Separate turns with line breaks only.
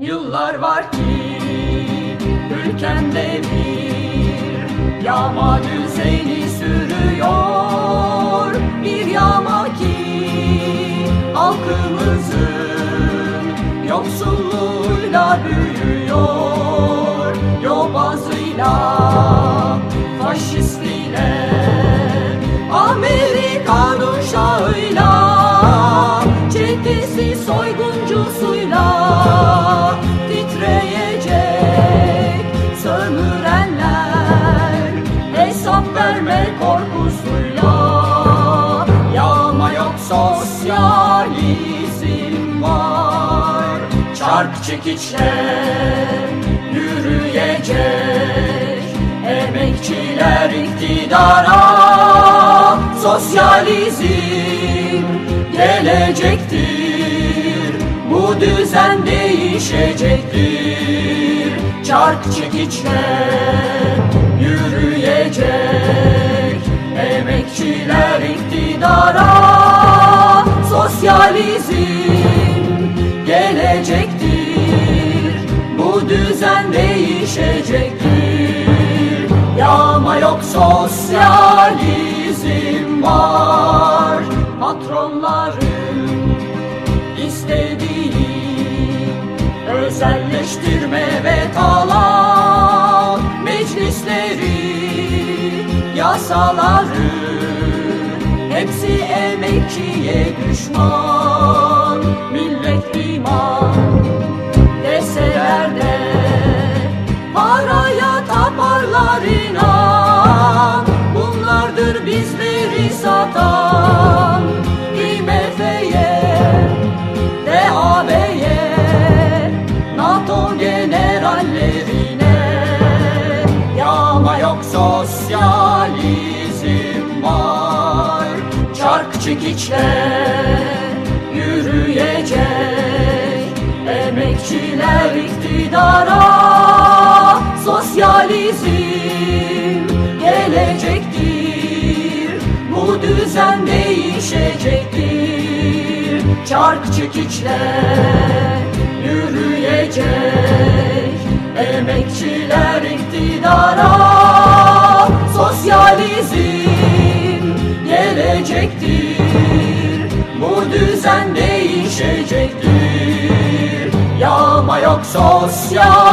Yıllar var ki ülkemde bir yağma düzeni sürüyor. Bir yağma ki halkımızın yoksulluğuyla büyüyor. Yobazıyla, verme korkusuyla. Yağma yok sosyalizm var. Çark çekiçle yürüyecek Emekçiler iktidara. Sosyalizm gelecektir Bu düzen değişecektir. Çark çekiçle yürüyecek Emekçiler iktidara Sosyalizm gelecektir. Bu düzen değişecektir. Yağma yok sosyalizm var. Patronların istediği Özelleştirme ve talan yasaları Hepsi emekçiye düşman Çark çekiçle yürüyecek. Emekçiler iktidara Sosyalizm gelecektir. Bu düzen değişecektir. Çark çekiçle yürüyecek. Emekçiler iktidara Bu düzen değişecektir Yağma yok sosyalizm